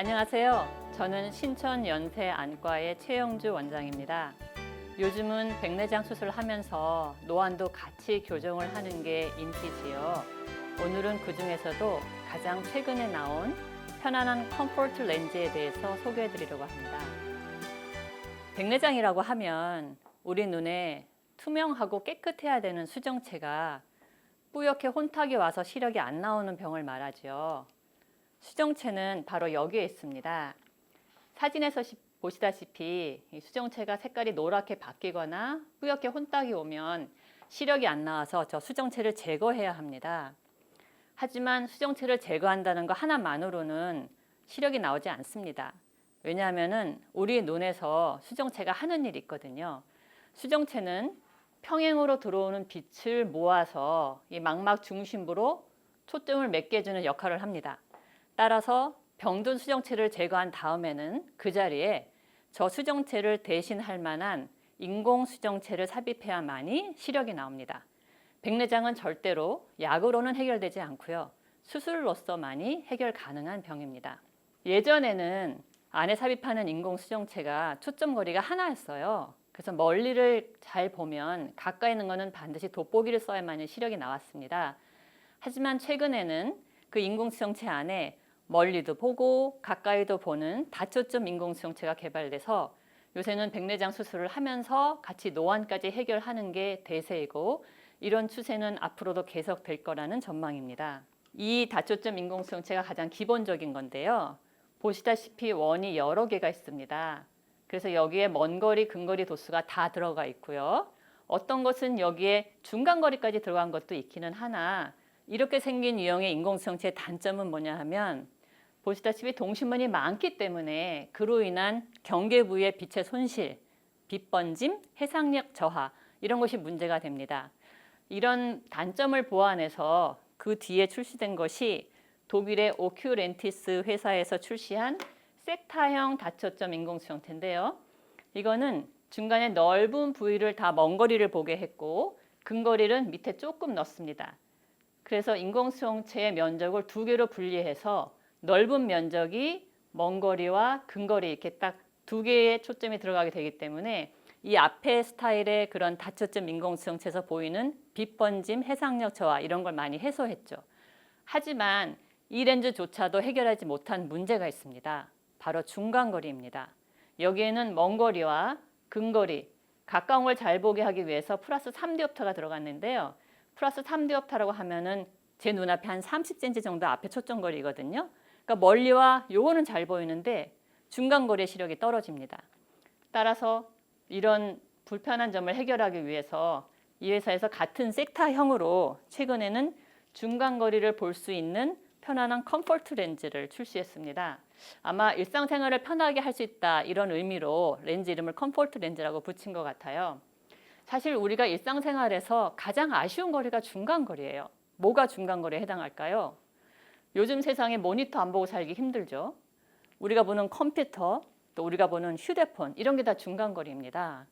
안녕하세요. 저는 신천 연세 안과의 최영주 원장입니다. 요즘은 백내장 수술하면서 노안도 같이 교정을 하는 게 인기지요. 오늘은 그 중에서도 가장 최근에 나온 편안한 컴포트 렌즈에 대해서 소개해 드리려고 합니다. 백내장이라고 하면 우리 눈에 투명하고 깨끗해야 되는 수정체가 뿌옇게 혼탁이 와서 시력이 안 나오는 병을 말하죠. 수정체는 바로 여기에 있습니다. 사진에서 시- 보시다시피 이 수정체가 색깔이 노랗게 바뀌거나 뿌옇게 혼탁이 오면 시력이 안 나와서 저 수정체를 제거해야 합니다. 하지만 수정체를 제거한다는 거 하나만으로는 시력이 나오지 않습니다. 왜냐하면은 우리 눈에서 수정체가 하는 일이 있거든요. 수정체는 평행으로 들어오는 빛을 모아서 이 망막 중심부로 초점을 맺게 해주는 역할을 합니다. 따라서 병든 수정체를 제거한 다음에는 그 자리에 저 수정체를 대신할 만한 인공 수정체를 삽입해야만이 시력이 나옵니다. 백내장은 절대로 약으로는 해결되지 않고요. 수술로서만이 해결 가능한 병입니다. 예전에는 안에 삽입하는 인공 수정체가 초점 거리가 하나였어요. 그래서 멀리를 잘 보면 가까이 있는 거는 반드시 돋보기를 써야만이 시력이 나왔습니다. 하지만 최근에는 그 인공 수정체 안에 멀리도 보고 가까이도 보는 다초점 인공수정체가 개발돼서 요새는 백내장 수술을 하면서 같이 노안까지 해결하는 게 대세이고 이런 추세는 앞으로도 계속 될 거라는 전망입니다. 이 다초점 인공수정체가 가장 기본적인 건데요. 보시다시피 원이 여러 개가 있습니다. 그래서 여기에 먼 거리, 근거리 도수가 다 들어가 있고요. 어떤 것은 여기에 중간 거리까지 들어간 것도 있기는 하나 이렇게 생긴 유형의 인공수정체의 단점은 뭐냐 하면 보시다시피 동심원이 많기 때문에 그로 인한 경계 부위의 빛의 손실, 빛 번짐, 해상력 저하 이런 것이 문제가 됩니다. 이런 단점을 보완해서 그 뒤에 출시된 것이 독일의 오큐렌티스 회사에서 출시한 섹타형 다초점 인공수정체인데요. 이거는 중간에 넓은 부위를 다 먼 거리를 보게 했고 근거리는 밑에 조금 넣습니다. 그래서 인공수정체의 면적을 두 개로 분리해서 넓은 면적이 먼 거리와 근거리 이렇게 딱 두 개의 초점이 들어가게 되기 때문에 이 앞에 스타일의 그런 다초점 인공수정체에서 보이는 빛 번짐, 해상력 저하 이런 걸 많이 해소했죠. 하지만 이 렌즈조차도 해결하지 못한 문제가 있습니다. 바로 중간거리입니다. 여기에는 먼 거리와 근거리, 가까운 걸 잘 보게 하기 위해서 플러스 3디옵터가 들어갔는데요. 플러스 3디옵터라고 하면은 제 눈앞에 한 30cm 정도 앞에 초점거리거든요. 그러니까 멀리와 요거는 잘 보이는데 중간 거리의 시력이 떨어집니다. 따라서 이런 불편한 점을 해결하기 위해서 이 회사에서 같은 섹타형으로 최근에는 중간 거리를 볼 수 있는 편안한 컴포트 렌즈를 출시했습니다. 아마 일상생활을 편하게 할 수 있다 이런 의미로 렌즈 이름을 컴포트 렌즈라고 붙인 것 같아요. 사실 우리가 일상생활에서 가장 아쉬운 거리가 중간 거리예요. 뭐가 중간 거리에 해당할까요? 요즘 세상에 모니터 안 보고 살기 힘들죠. 우리가 보는 컴퓨터, 또 우리가 보는 휴대폰 이런 게 다 중간거리입니다.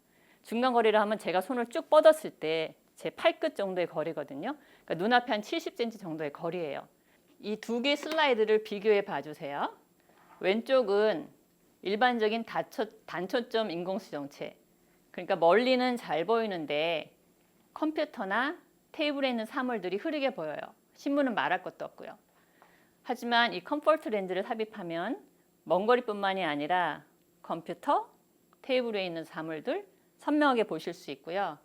중간거리를 하면 제가 손을 쭉 뻗었을 때 제 팔끝 정도의 거리거든요. 그러니까 눈앞에 한 70cm 정도의 거리예요. 이 두 개 슬라이드를 비교해 봐주세요. 왼쪽은 일반적인 다초, 단초 점 인공수정체. 그러니까 멀리는 잘 보이는데 컴퓨터나 테이블에 있는 사물들이 흐리게 보여요. 신문은 말할 것도 없고요. 하지만 이 컴포트 렌즈를 삽입하면 먼 거리뿐만이 아니라 컴퓨터, 테이블에 있는 사물들 선명하게 보실 수 있고요.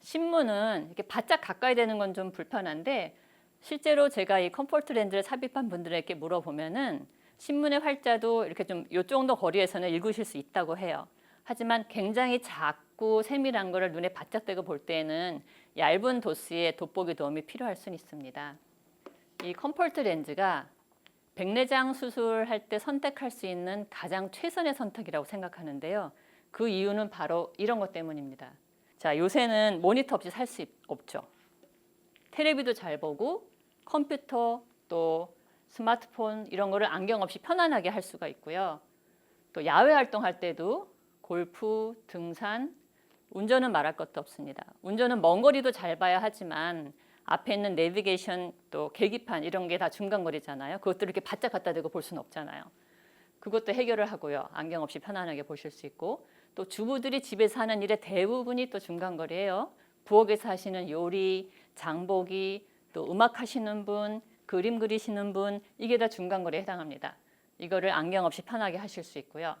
신문은 이렇게 바짝 가까이 되는 건 좀 불편한데 실제로 제가 이 컴포트 렌즈를 삽입한 분들에게 물어보면은 신문의 활자도 이렇게 좀 요 정도 거리에서는 읽으실 수 있다고 해요. 하지만 굉장히 작고 세밀한 거를 눈에 바짝 대고 볼 때에는 얇은 도수의 돋보기 도움이 필요할 수는 있습니다. 이 컴포트 렌즈가 백내장 수술할 때 선택할 수 있는 가장 최선의 선택이라고 생각하는데요. 그 이유는 바로 이런 것 때문입니다. 자, 요새는 모니터 없이 살 수 없죠. 테레비도 잘 보고 컴퓨터 또 스마트폰 이런 거를 안경 없이 편안하게 할 수가 있고요. 또 야외 활동할 때도 골프, 등산, 운전은 말할 것도 없습니다. 운전은 먼 거리도 잘 봐야 하지만 앞에 있는 내비게이션 또 계기판 이런 게 다 중간 거리잖아요. 그것들을 이렇게 바짝 갖다 대고 볼 수는 없잖아요. 그것도 해결을 하고요. 안경 없이 편안하게 보실 수 있고 또 주부들이 집에서 하는 일의 대부분이 또 중간거리예요. 부엌에서 하시는 요리, 장보기, 또 음악 하시는 분, 그림 그리시는 분 이게 다 중간거리에 해당합니다. 이거를 안경 없이 편하게 하실 수 있고요.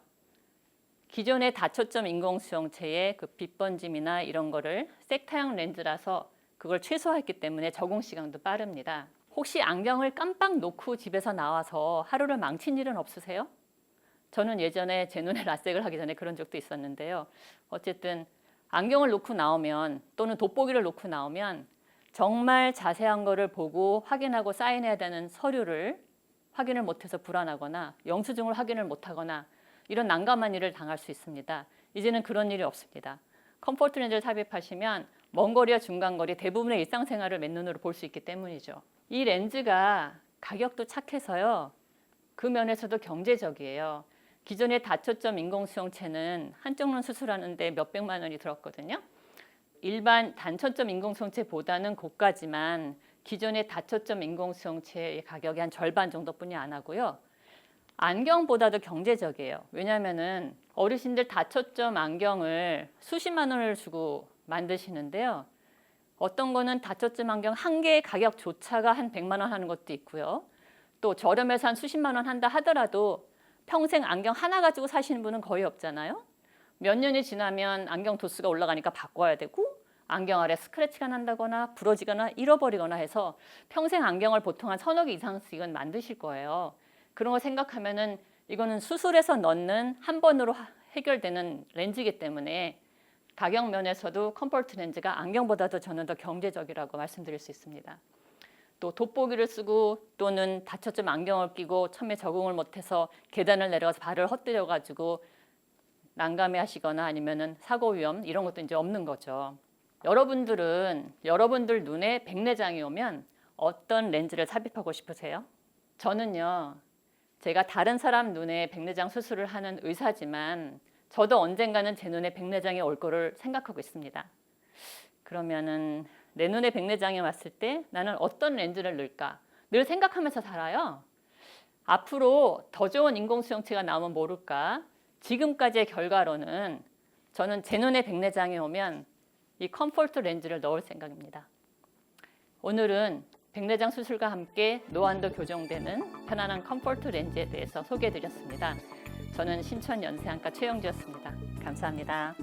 기존의 다초점 인공 수용체의 그 빛 번짐이나 이런 거를 색타형 렌즈라서 그걸 최소화했기 때문에 적응 시간도 빠릅니다. 혹시 안경을 깜빡 놓고 집에서 나와서 하루를 망친 일은 없으세요? 저는 예전에 제 눈에 라섹을 하기 전에 그런 적도 있었는데요. 어쨌든 안경을 놓고 나오면 또는 돋보기를 놓고 나오면 정말 자세한 거를 보고 확인하고 사인해야 되는 서류를 확인을 못해서 불안하거나 영수증을 확인을 못하거나 이런 난감한 일을 당할 수 있습니다. 이제는 그런 일이 없습니다. 컴포트 렌즈를 삽입하시면 먼 거리와 중간 거리 대부분의 일상생활을 맨눈으로 볼 수 있기 때문이죠. 이 렌즈가 가격도 착해서요. 그 면에서도 경제적이에요. 기존의 다초점 인공수용체는 한쪽 눈 수술하는데 몇백만 원이 들었거든요. 일반 단초점 인공수용체보다는 고가지만 기존의 다초점 인공수용체의 가격이 한 절반 정도뿐이 안 하고요. 안경보다도 경제적이에요. 왜냐하면은 어르신들 다초점 안경을 수십만 원을 주고 만드시는데요. 어떤 거는 다초점 안경 한 개의 가격조차가 한 100만 원 하는 것도 있고요. 또 저렴해서 한 수십만 원 한다 하더라도 평생 안경 하나 가지고 사시는 분은 거의 없잖아요. 몇 년이 지나면 안경 도수가 올라가니까 바꿔야 되고 안경 아래 스크래치가 난다거나 부러지거나 잃어버리거나 해서 평생 안경을 보통 한 서너 개 이상씩은 만드실 거예요. 그런 거 생각하면은 이거는 수술해서 넣는 한 번으로 하- 해결되는 렌즈이기 때문에 가격 면에서도 컴포트 렌즈가 안경보다도 저는 더 경제적이라고 말씀드릴 수 있습니다. 또 돋보기를 쓰고 또는 다쳤점 안경을 끼고 처음에 적응을 못해서 계단을 내려가서 발을 헛디뎌 가지고 난감해하시거나 아니면은 사고 위험 이런 것도 이제 없는 거죠. 여러분들은 여러분들 눈에 백내장이 오면 어떤 렌즈를 삽입하고 싶으세요? 저는요. 제가 다른 사람 눈에 백내장 수술을 하는 의사지만 저도 언젠가는 제 눈에 백내장이 올 거를 생각하고 있습니다. 그러면은 내 눈에 백내장이 왔을 때 나는 어떤 렌즈를 넣을까 늘 생각하면서 살아요. 앞으로 더 좋은 인공수용체가 나오면 모를까. 지금까지의 결과로는 저는 제 눈에 백내장이 오면 이 컴포트 렌즈를 넣을 생각입니다. 오늘은 백내장 수술과 함께 노안도 교정되는 편안한 컴포트 렌즈에 대해서 소개해 드렸습니다. 저는 신천 연세안과 최영주였습니다. 감사합니다.